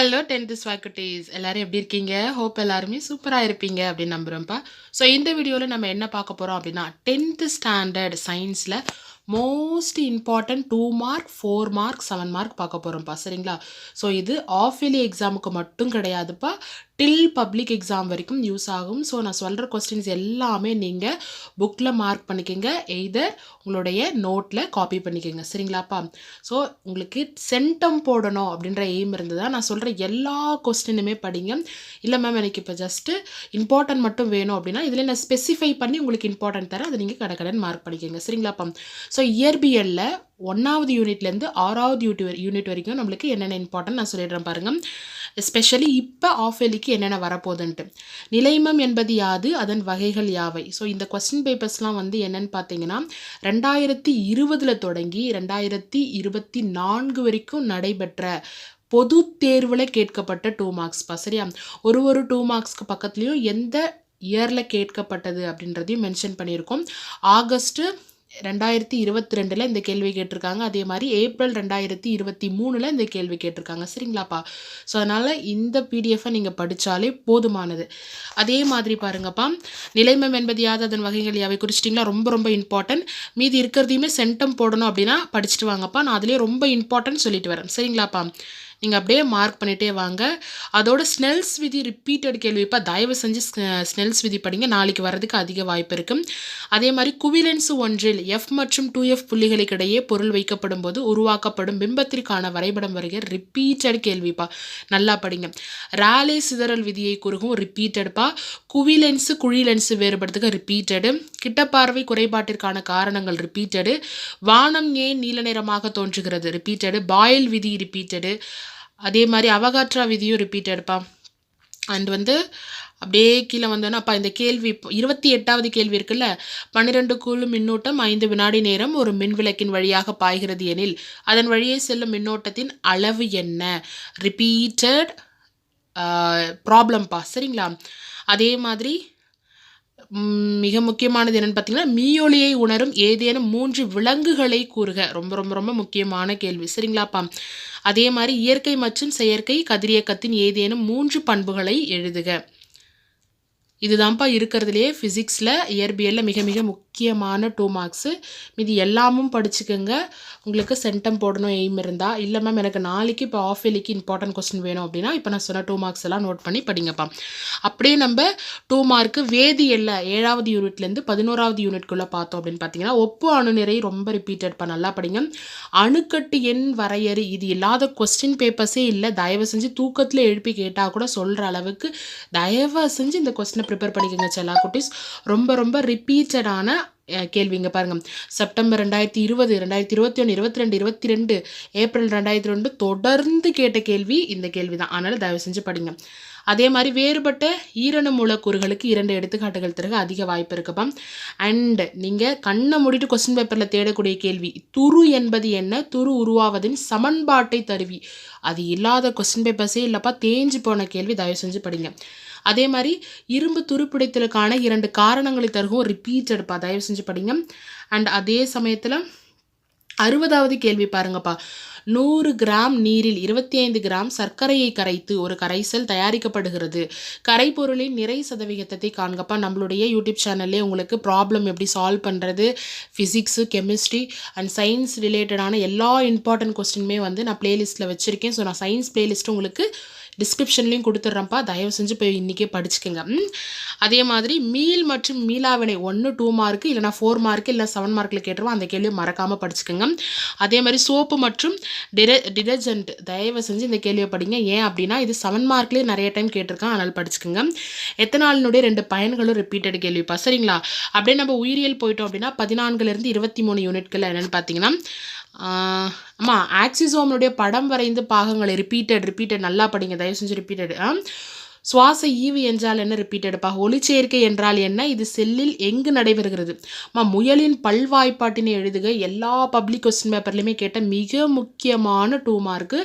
Hello tenth ஸ்வாக்குட்டீஸ் எல்லாரும் எப்படி இருக்கீங்க? ஹோப் எல்லாருமே சூப்பராக இருப்பீங்க அப்படின்னு நம்புகிறோம்ப்பா ஸோ இந்த வீடியோவில் நம்ம என்ன பார்க்க போகிறோம் அப்படின்னா டென்த்து ஸ்டாண்டர்ட் சயின்ஸில் most important two mark four mark seven mark பார்க்க போகிறோம்ப்பா சரிங்களா? ஸோ இது ஆஃப் இயர்லி எக்ஸாமுக்கு மட்டும் கிடையாதுப்பா. டில் பப்ளிக் எக்ஸாம் வரைக்கும் யூஸ் ஆகும். ஸோ நான் சொல்கிற கொஸ்டின்ஸ் எல்லாமே நீங்கள் புக்கில் மார்க் பண்ணிக்கோங்க. எய்தர் உங்களுடைய நோட்டில் காப்பி பண்ணிக்கோங்க. சரிங்களாப்பா? ஸோ உங்களுக்கு சென்டம் போடணும் அப்படின்ற எய்ம் இருந்ததா? நான் சொல்கிற எல்லா கொஸ்டினுமே படிங்க. இல்லை மேம் எனக்கு இப்போ ஜஸ்ட்டு இம்பார்ட்டன்ட் மட்டும் வேணும் அப்படின்னா இதில் நான் ஸ்பெசிஃபை பண்ணி உங்களுக்கு இம்பார்ட்டன்ட் தரேன். அதை நீங்கள் கடை கடன் மார்க் பண்ணிக்கோங்க. சரிங்களாப்பா? ஸோ இயற்பியலில் ஒன்றாவது யூனிட்லேருந்து ஆறாவது யூனிட் யூனிட் வரைக்கும் நம்மளுக்கு என்னென்ன இம்பார்ட்டன்ட் நான் சொல்லிடுறேன் பாருங்கள் எஸ்பெஷலி இப்போ ஆஃபேலிக்கு என்னென்ன வரப்போகுதுன்ட்டு. நிலைமம் என்பது யாது அதன் வகைகள் யாவை? ஸோ இந்த கொஸ்டின் பேப்பர்ஸ்லாம் வந்து என்னென்னு பார்த்தீங்கன்னா ரெண்டாயிரத்தி இருபதில் தொடங்கி ரெண்டாயிரத்தி இருபத்தி நான்கு வரைக்கும் நடைபெற்ற பொது தேர்வில் கேட்கப்பட்ட டூ மார்க்ஸ்ப்பா சரியா? ஒரு ஒரு டூ மார்க்ஸ்க்கு பக்கத்துலேயும் எந்த இயரில் கேட்கப்பட்டது அப்படின்றதையும் மென்ஷன் பண்ணியிருக்கோம். ஆகஸ்ட்டு ரெண்டாயிரத்தி இருபத்தி ரெண்டில் இந்த கேள்வி கேட்டிருக்காங்க. அதே மாதிரி ஏப்ரல் ரெண்டாயிரத்தி இருபத்தி மூணில் இந்த கேள்வி கேட்டிருக்காங்க. சரிங்களாப்பா? ஸோ அதனால் இந்த பிடிஎஃபை நீங்கள் படித்தாலே போதுமானது. அதே மாதிரி பாருங்கப்பா நிலைமம் என்பது யாது அதன் வகைகள் யாவை குறிச்சிட்டிங்களா? ரொம்ப ரொம்ப இம்பார்ட்டன்ட் மீதி இருக்கிறதையுமே சென்டம் போடணும் அப்படின்னா படிச்சுட்டு வாங்கப்பா. நான் அதிலே ரொம்ப இம்பார்ட்டன்ட் சொல்லிட்டு வரேன். சரிங்களாப்பா? நீங்கள் அப்படியே மார்க் பண்ணிகிட்டே வாங்க. அதோட ஸ்னெல்ஸ் விதி ரிப்பீட்டட் கேள்வி. இப்போ தயவு செஞ்சு ஸ்னெல்ஸ் விதி படிங்க. நாளைக்கு வரதுக்கு அதிக வாய்ப்பு இருக்கும் அதே மாதிரி குவிலன்ஸ் ஒன்றில் எஃப் மற்றும் டூ எஃப் புள்ளிகளுக்கிடையே பொருள் வைக்கப்படும் போது உருவாக்கப்படும் பிம்பத்திற்கான வரைபடம் வருகிற ரிப்பீட்டட் கேள்விப்பா. நல்லா படிங்க. ராலே சிதறல் விதியை குறுகும் லென்ஸு குழி லென்ஸு வேறுபடுத்துக. ரிப்பீட்டடு கிட்டப்பார்வை குறைபாட்டிற்கான காரணங்கள் ரிப்பீட்டடு வானம் ஏன் நீல நிறமாக தோன்றுகிறது? ரிப்பீட்டடு பாயில் விதி ரிப்பீட்டடு அதே மாதிரி அவகாற்றா விதியும் ரிப்பீட்டடுப்பா அண்ட் வந்து அப்படியே கீழே வந்தோன்னா அப்போ இந்த கேள்வி இருபத்தி எட்டாவது கேள்வி இருக்குல்ல? பன்னிரெண்டு கூழு மின்னோட்டம் ஐந்து வினாடி நேரம் ஒரு மின்விளக்கின் வழியாக பாய்கிறது எனில் அதன் வழியே செல்லும் மின்னோட்டத்தின் அளவு என்ன? ரிப்பீட்டட் ப்ராப்ளம்ப்பா uh, சரிங்களா? அதே மாதிரி மிக முக்கியமானது என்னென்னு பார்த்தீங்கன்னா மீயொலியை உணரும் ஏதேனும் மூன்று விலங்குகளை கூறுக. ரொம்ப ரொம்ப ரொம்ப முக்கியமான கேள்வி. சரிங்களாப்பா? அதே மாதிரி இயற்கை மற்றும் செயற்கை கதிரியக்கத்தின் ஏதேனும் மூன்று பண்புகளை எழுதுக. இதுதான்ப்பா இருக்கிறதுலையே ஃபிசிக்ஸில் இயற்பியலில் மிக மிக முக்கியமான டூ மார்க்ஸு மீதி எல்லாமும் படிச்சுக்கோங்க. உங்களுக்கு சென்டம் போடணும் எய்ம் இருந்தால் இல்லை மேம் எனக்கு நாளைக்கு இப்போ ஆஃப் இயர்லிக்கு இம்பார்ட்டன்ட் கொஸ்டின் வேணும் அப்படின்னா இப்போ நான் சொன்ன டூ மார்க்ஸ் எல்லாம் நோட் பண்ணி படிங்கப்பா அப்படியே நம்ம டூ மார்க்கு வேதியியலில் ஏழாவது யூனிட்லேருந்து பதினோராவது யூனிட்குள்ளே பார்த்தோம் அப்படின்னு பார்த்தீங்கன்னா ஒப்பு அணுநிறை ரொம்ப ரிப்பீட்டட் நல்லா படிங்க. அணுக்கட்டு எண் வரையறு இது இல்லாத கொஸ்டின் பேப்பர்ஸே இல்லை. தயவு செஞ்சு தூக்கத்தில் எழுப்பி கேட்டால் கூட சொல்கிற அளவுக்கு தயவு செஞ்சு இந்த கொஸ்டினை ப்ரிப்பேர் பண்ணிக்கோங்க செல்லா குட்டீஸ். ரொம்ப ரொம்ப ரிப்பீட்டடான கேள்விங்க பாருங்கள் செப்டம்பர் ரெண்டாயிரத்தி இருபது ரெண்டாயிரத்தி இருபத்தி ஒன்று இருபத்தி ரெண்டு இருபத்தி ரெண்டு ஏப்ரல் ரெண்டாயிரத்தி ரெண்டு தொடர்ந்து கேட்ட கேள்வி இந்த கேள்வி தான் அதனால் தயவு செஞ்சு படிங்க. அதே மாதிரி வேறுபட்ட ஈரண மூலக்கூறுகளுக்கு இரண்டு எடுத்துக்காட்டுகள் தருக. அதிக வாய்ப்பு இருக்குப்பா அண்ட் நீங்கள் கண்ணை மூடிட்டு கொஸ்டின் பேப்பரில் தேடக்கூடிய கேள்வி துரு என்பது என்ன? துரு உருவாவதின் சமன்பாட்டை தருவி. அது இல்லாத கொஸ்டின் பேப்பர்ஸே இல்லைப்பா தேஞ்சு போன கேள்வி தயவு செஞ்சு படிங்க. அதே மாதிரி இரும்பு துருப்பிடித்தலுக்கான இரண்டு காரணங்களை தருகும் ரிப்பீட்டட்ப்பா தயவு செஞ்சு படிங்க. அண்ட் அதே சமயத்தில் அறுபதாவது கேள்வி பாருங்கப்பா. நூறு கிராம் நீரில் இருபத்தி ஐந்து கிராம் சர்க்கரையை கரைத்து ஒரு கரைசல் தயாரிக்கப்படுகிறது. கரைப்பொருளின் நிறை சதவிகிதத்தை காண்கப்பா. நம்மளுடைய யூடியூப் சேனல்லே உங்களுக்கு ப்ராப்ளம் எப்படி சால்வ் பண்ணுறது ஃபிசிக்ஸு கெமிஸ்ட்ரி அண்ட் சயின்ஸ் ரிலேட்டடான எல்லா இம்பார்ட்டன்ட் கொஸ்டினுமே வந்து நான் பிளேலிஸ்ட்டில் வச்சுருக்கேன். ஸோ நான் சயின்ஸ் பிளேலிஸ்ட்டு உங்களுக்கு டிஸ்கிரிப்ஷன்லேயும் கொடுத்துட்றேன்ப்பா. தயவு செஞ்சு போய் இன்றைக்கே படிச்சுக்கோங்க. அதே மாதிரி மீல் மற்றும் மீளாவினை ஒன்று டூ மார்க்கு இல்லைனா ஃபோர் மார்க்கு இல்லை செவன் மார்க்கில் கேட்டுருவோம். அந்த கேள்வியை மறக்காமல் படிச்சுக்கோங்க. அதே மாதிரி சோப்பு மற்றும் டிர டிடர்ஜென்ட் தயவு செஞ்சு இந்த கேள்வியை படிங்க. ஏன் அப்படின்னா இது செவன் மார்க்லேயே நிறைய டைம் கேட்டிருக்கேன். அதனால் படிச்சுக்கோங்க. எத்தனாலினுடைய ரெண்டு பயன்களும் ரிப்பீட்டட் கேள்விப்பா. சரிங்களா? அப்படியே நம்ம உயிரியல் போயிட்டோம் அப்படின்னா பதினான்குலேருந்து இருபத்தி மூணு யூனிட்கள் என்னென்னு பார்த்தீங்கன்னா ஆமாம் ஆக்சிசோமனுடைய படம் வரைந்து பாகங்களை ரிப்பீட்டட் ரிப்பீட்டட் நல்லா படிங்க தயவு செஞ்சு ரிப்பீட்டட் சுவாச ஈவு என்றால் என்ன? ரிப்பீட்டடுப்பா ஒளிச்சேர்க்கை என்றால் என்ன? இது செல்லில் எங்கு நடைபெறுகிறது? மா முயலின் பல்வாய்ப்பாட்டினை எழுதுக. எல்லா பப்ளிக் கொஸ்டின் பேப்பர்லையுமே கேட்ட மிக முக்கியமான டூ மார்க்கு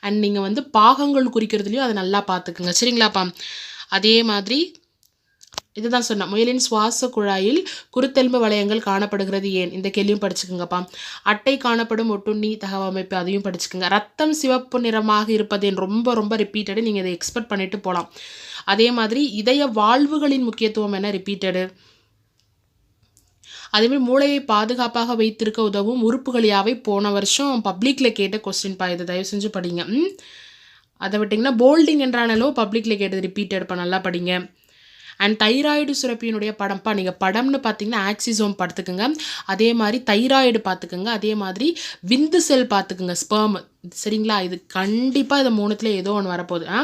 அண்ட் நீங்கள் வந்து பாகங்கள் குறிக்கிறதுலையும் அதை நல்லா பார்த்துக்குங்க. சரிங்களாப்பா? அதே மாதிரி இதுதான் சொன்னேன் முயலின் சுவாச குழாயில் குருத்தெலும்பு வளையங்கள் காணப்படுகிறது ஏன்? இந்த கேள்வியும் படிச்சுக்கோங்கப்பா. அட்டை காணப்படும் ஒட்டுண்ணி தகவமைப்பு அதையும் படிச்சுக்கோங்க. ரத்தம் சிவப்பு நிறமாக இருப்பது ரொம்ப ரொம்ப ரிப்பீட்டடு நீங்கள் இதை எக்ஸ்பெக்ட் பண்ணிட்டு போகலாம் அதே மாதிரி இதய வாழ்வுகளின் முக்கியத்துவம் என்ன? ரிப்பீட்டடு அதேமாதிரி மூளையை பாதுகாப்பாக வைத்திருக்க உதவும் உறுப்புகளியாவை போன வருஷம் பப்ளிக்கில் கேட்ட கொஸ்டின்பா இதை. தயவு செஞ்சு படிங்க. அதை விட்டிங்கன்னா போல்டிங் என்றானாலும் பப்ளிக்கில் கேட்டது ரிப்பீட்டட் இப்போ நல்லா படிங்க. அண்ட் தைராய்டு சுரப்பியினுடைய படம்ப்பா நீங்கள் படம்னு பார்த்தீங்கன்னா ஆக்சிசோம் பார்த்துக்குங்க அதே மாதிரி தைராய்டு பார்த்துக்குங்க அதே மாதிரி விந்து செல் பார்த்துக்குங்க ஸ்பேம் சரிங்களா? இது கண்டிப்பாக இது மூணுத்தில் ஏதோ ஒன்று வரப்போகுது. ஆ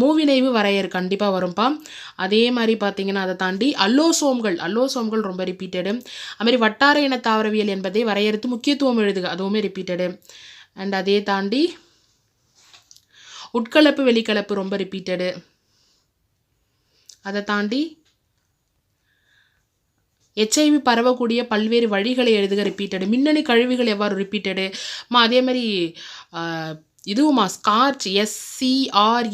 மூவினைவு வரையறு கண்டிப்பாக வரும்ப்பா அதே மாதிரி பார்த்தீங்கன்னா அதை தாண்டி அல்லோசோம்கள் அல்லோசோம்கள் ரொம்ப ரிப்பீட்டடு அதுமாதிரி வட்டார இன தாவரவியல் என்பதை வரையறுத்து முக்கியத்துவம் எழுதுக. அதுவுமே ரிப்பீட்டடு அண்ட் அதே தாண்டி உட்கலப்பு வெளிக்கலப்பு ரொம்ப ரிப்பீட்டடு அதை தாண்டி ஹெச்ஐவி பரவக்கூடிய பல்வேறு வழிகளை எழுதுக ரிப்பீட்டடு மின்னணு கழிவுகள் எவ்வாறு ரிப்பீட்டடு மா அதே மாதிரி இதுவுமா ஸ்கார்ச் எஸ்சிஆர்ஏடிசிஹெச்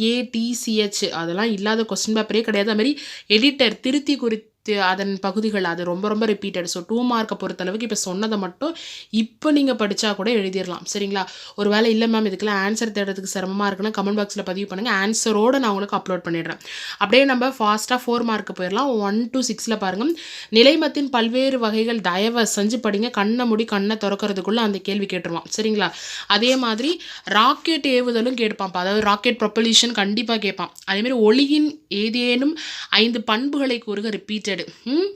அதெல்லாம் இல்லாத கொஸ்டின் பேப்பரே கிடையாது. அது மாதிரி எடிட்டர் திருத்தி குறித்து அதன் பகுதிகள் அது ரொம்ப ரொம்ப ரிப்பீட்டட் ஸோ டூ மார்க்கை பொறுத்தளவுக்கு இப்போ சொன்னதை மட்டும் இப்போ நீங்கள் படித்தா கூட எழுதிடலாம். சரிங்களா? ஒரு வேளை இல்லை மேம் இதுக்கெல்லாம் ஆன்சர் தேடுறதுக்கு சிரமமாக இருக்குன்னா கமெண்ட் பாக்ஸில் பதிவு பண்ணுங்கள் ஆன்சரோடு நான் உங்களுக்கு அப்லோட் பண்ணிடுறேன். அப்படியே நம்ம ஃபாஸ்ட்டாக ஃபோர் மார்க்கு போயிடலாம். ஒன் டு சிக்ஸில் பாருங்கள் நிலைமத்தின் பல்வேறு வகைகள் தயவை செஞ்சு படிங்க. கண்ணை முடி கண்ணை திறக்கிறதுக்குள்ளே அந்த கேள்வி கேட்டுருவான். சரிங்களா? அதே மாதிரி ராக்கெட் ஏவுதலும் கேட்பான். அதாவது ராக்கெட் ப்ரொப்பலிஷன் கண்டிப்பாக கேட்பான். அதேமாதிரி ஒளியின் ஏதேனும் ஐந்து பண்புகளை கூறுக ரிப்பீட்டட் ம் hmm?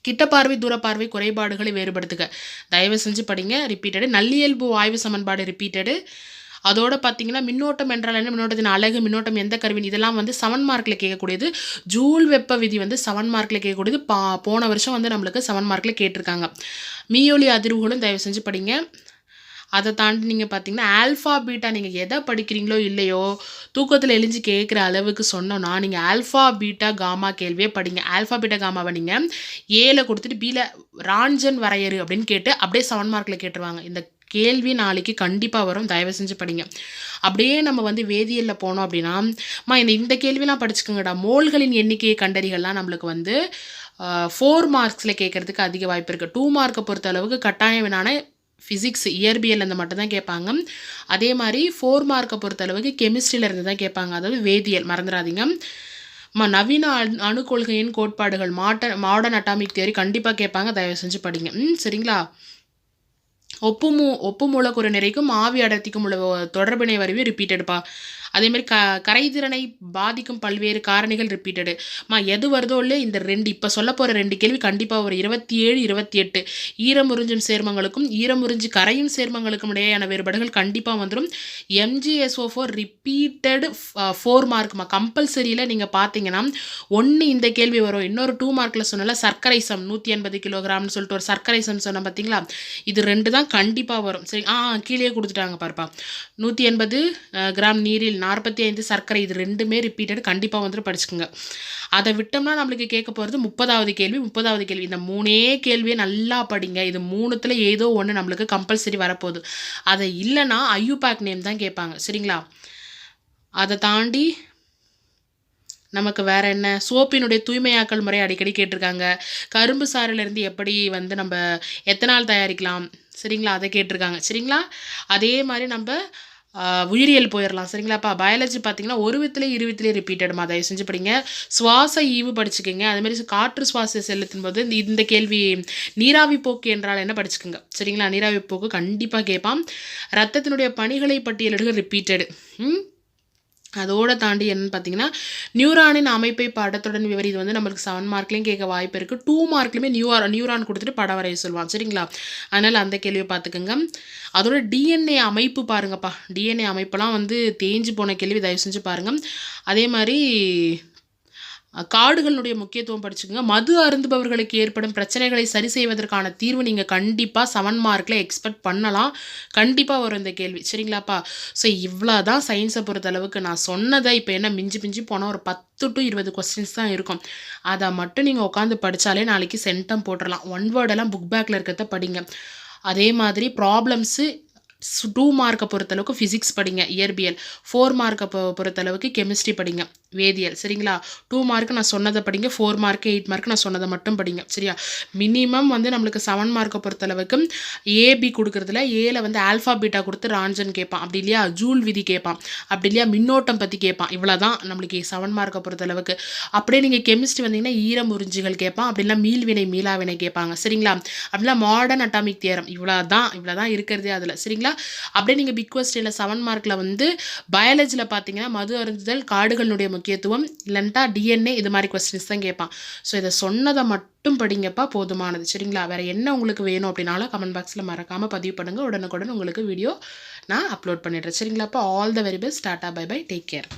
கிட்ட பார்வை தூர பார்வை குறைபாடுகளை வேறுபடுத்துக. தயவு செஞ்சு படிங்க ரிப்பீட்டடு நல்லியல்பு ஆய்வு சமன்பாடு ரிப்பீட்டடு அதோட பார்த்தீங்கன்னா மின்னோட்டம் என்றால் என்ன? மின்னோட்டத்தின் அழகு மின்னோட்டம் எந்த கருவின் இதெல்லாம் வந்து செவன் மார்க்கில் கேட்கக்கூடியது. ஜூல் வெப்ப விதி வந்து செவன் மார்க்கில் கேட்கக்கூடியது. பா போன வருஷம் வந்து நம்மளுக்கு செவன் மார்க்கில் கேட்டிருக்காங்க. மீயொலி அதிர்வுகளும் தயவு செஞ்சு படிங்க. அதை தாண்டி நீங்கள் பார்த்தீங்கன்னா ஆல்ஃபா பீட்டா நீங்கள் எதை படிக்கிறீங்களோ இல்லையோ தூக்கத்தில் எழுஞ்சு கேட்குற அளவுக்கு சொன்னோன்னா நீங்கள் ஆல்ஃபா பீட்டா காமா கேள்வியே படிங்க. ஆல்ஃபா பீட்டா காமாவை நீங்கள் ஏல கொடுத்துட்டு பீல ராஞ்சன் வரையறு அப்படின்னு கேட்டு அப்படியே செவன் மார்க்கில் கேட்டுருவாங்க. இந்த கேள்வி நாளைக்கு கண்டிப்பாக வரும். தயவு செஞ்சு படிங்க. அப்படியே நம்ம வந்து வேதியியலில் போனோம் அப்படின்னா மா இந்த இந்த கேள்விலாம் படிச்சுக்கோங்கடா. மோல்களின் எண்ணிக்கையை கண்டறிகள்லாம் நம்மளுக்கு வந்து ஃபோர் மார்க்ஸில் கேட்குறதுக்கு அதிக வாய்ப்பு இருக்குது டூ மார்க்கை பொறுத்த அளவுக்கு கட்டாயம் வேணான ஃபிசிக்ஸ் இயற்பியல் மட்டும்தான் கேட்பாங்க. அதே மாதிரி ஃபோர் மார்க்கை பொறுத்தளவுக்கு கெமிஸ்ட்ரியிலேருந்து தான் கேட்பாங்க. அதாவது வேதியியல் மறந்துடாதீங்க ம நவீன அணு கொள்கையின் கோட்பாடுகள் மாட்ட மாடர்ன் அட்டாமிக் தியரி கண்டிப்பாக கேட்பாங்க. தயவு செஞ்சு படிங்க. ம் சரிங்களா? ஒப்பு மூ ஒப்பு மூலக்கூறு நிறைக்கும் ஆவி அடர்த்திக்கும் உள்ள தொடர்பினை வரைவே ரிப்பீட்டடுப்பா அதேமாதிரி க கரைதிறனை பாதிக்கும் பல்வேறு காரணிகள் ரிப்பீட்டடு மா எது வருதோ இல்லை இந்த ரெண்டு இப்போ சொல்ல போகிற ரெண்டு கேள்வி கண்டிப்பாக ஒரு இருபத்தி ஏழு இருபத்தி எட்டு ஈரமுறிஞ்சும் சேர்மங்களுக்கும் ஈரமுறிஞ்சு கரையும் சேர்மங்களுக்கும் இடையேயான வேறுபாடுகள் கண்டிப்பாக வந்துடும் எம்ஜிஎஸ்ஓ ஃபோர் ரிப்பீட்டடு ஃபோர் மார்க்மா கம்பல்சரியில் நீங்கள் பார்த்தீங்கன்னா ஒன்று இந்த கேள்வி வரும். இன்னொரு டூ மார்க்கில் சொன்னல சர்க்கரை சம் நூற்றி எண்பது கிலோகிராம்னு சொல்லிட்டு ஒரு சர்க்கரை சம் சொன்னேன் பார்த்தீங்களா இது ரெண்டு தான் கண்டிப்பாக வரும். சரி ஆ கீழே கொடுத்துட்டாங்க பார்ப்பா. நூற்றி எண்பது கிராம் நீரில் நாற்பத்தி ஐந்து சர்க்கரை இது ரெண்டுமே ரிப்பீட்டட் கண்டிப்பாக வந்துட்டு படிச்சுக்கோங்க. அதை விட்டோம்னா நம்மளுக்கு கேட்க போகிறது முப்பதாவது கேள்வி முப்பதாவது கேள்வி. இந்த மூணே கேள்வியை நல்லா படிங்க. இது மூணுத்தில் ஏதோ ஒன்று நம்மளுக்கு கம்பல்சரி வரப்போகுது. அதை இல்லைன்னா ஐயூபேக் நேம் தான் கேட்பாங்க. சரிங்களா? அதை தாண்டி நமக்கு வேறு என்ன? சோப்பினுடைய தூய்மையாக்கல் முறை அடிக்கடி கேட்டிருக்காங்க. கரும்பு சாறிலிருந்து எப்படி வந்து நம்ம எத்தனால் தயாரிக்கலாம்? சரிங்களா? அதை கேட்டிருக்காங்க. சரிங்களா? அதே மாதிரி நம்ம உயிரியல் போயிடலாம் சரிங்களாப்பா பயாலஜி பார்த்தீங்கன்னா ஒரு வித்திலே இரு வித்திலே ரிப்பீட்டடுமா தயவு செஞ்சு படிங்க. சுவாச ஈவு படிச்சுக்கோங்க. அதுமாதிரி காற்று சுவாச செலுத்தும் போது இந்த- இந்த கேள்வி நீராவி போக்கு என்றால் என்ன படிச்சுக்கோங்க? சரிங்களா? நீராவி போக்கு கண்டிப்பாக கேட்பான். ரத்தத்தினுடைய பணிகளை பட்டியலிடுக ரிப்பீட்டடு ம்? அதோட தாண்டி என்னென்னு பார்த்தீங்கன்னா நியூரானின் அமைப்பை படத்துடன் விவரி இது வந்து நம்மளுக்கு செவன் மார்க்லேயும் கேட்க வாய்ப்பு இருக்குது டூ மார்க்லையுமே நியூஆர் நியூரான் கொடுத்துட்டு படம் வரைய சொல்லுவான். சரிங்களா? அதனால் அந்த கேள்வியை பார்த்துக்கோங்க. அதோட டிஎன்ஏ அமைப்பு பாருங்கப்பா. டிஎன்ஏ அமைப்பெல்லாம் வந்து தேஞ்சு போன கேள்வி தயவு செஞ்சு பாருங்கள் அதே மாதிரி காடுகளுடைய முக்கியத்துவம் படிச்சுக்கோங்க. மது அருந்துபவர்களுக்கு ஏற்படும் பிரச்சனைகளை சரி செய்வதற்கான தீர்வு நீங்கள் கண்டிப்பாக செவன் மார்க்கில் எக்ஸ்பெக்ட் பண்ணலாம். கண்டிப்பாக வரும் இந்த கேள்வி. சரிங்களாப்பா? ஸோ இவ்வளோ தான் சயின்ஸை பொறுத்தளவுக்கு நான் சொன்னதை இப்போ என்ன மிஞ்சி மிஞ்சி போனால் ஒரு பத்து டு இருபது கொஸ்டின்ஸ் தான் இருக்கும். அதை மட்டும் நீங்கள் உட்காந்து படித்தாலே நாளைக்கு சென்டம் போட்டுடலாம் ஒன் வேர்டெல்லாம் புக் பேக்கில் இருக்கிறத படிங்க. அதே மாதிரி ப்ராப்ளம்ஸு டூ மார்க்கை பொறுத்தளவுக்கு ஃபிசிக்ஸ் படிங்க இயற்பியல். ஃபோர் மார்க்கை பொறுத்தளவுக்கு கெமிஸ்ட்ரி படிங்க. வேதியியல் சரிங்களா? டூ மார்க் நான் சொன்னதை படிங்க ஃபோர் மார்க் எயிட் மார்க் நான் சொன்னதை மட்டும் படிங்க சரியா? மினிமம் வந்து நம்மளுக்கு செவன் மார்க்கை பொறுத்தளவுக்கு ஏபி கொடுக்குறதுல ஏல வந்து ஆல்ஃபா பீட்டா கொடுத்து ராஞ்சன் கேட்பான். அப்படி இல்லையா? ஜூல் விதி கேட்பான். அப்படி இல்லையா? மின்னோட்டம் பற்றி கேட்பான். இவ்வளோ தான் நம்மளுக்கு செவன் மார்க்கை பொறுத்தளவுக்கு. அப்படியே நீங்கள் கெமிஸ்ட்ரி வந்தீங்கன்னா ஈரம் கேட்பான். அப்படின்னா மீள்வினை மீளாவினை கேட்பாங்க சரிங்களா? அப்படின்னா மாடர்ன் அட்டாமிக் தியரம் இவ்வளோ தான் இவ்வளோ தான் இருக்கிறதே அதில் சரிங்களா? அப்படியே நீங்கள் பிக் கொஸ்டினில் செவன் மார்க்கில் வந்து பயாலஜியில் பார்த்தீங்கன்னா மது அருந்துதல் காடுகளுடைய முக்கியத்துவம் இல்லைன்ட்டா டிஎன்ஏ இது மாதிரி கொஸ்டின்ஸ் தான் கேட்பான். ஸோ இதை சொன்னதை மட்டும் படிங்கப்பா போதுமானது. சரிங்களா? வேறு என்ன உங்களுக்கு வேணும் அப்படின்னாலும் கமெண்ட் பாக்ஸில் மறக்காமல் பதிவு பண்ணுங்கள் உடனுக்குடன் உங்களுக்கு வீடியோ நான் அப்லோட் பண்ணிடுறேன். சரிங்களாப்பா? All the very best tata bye bye take care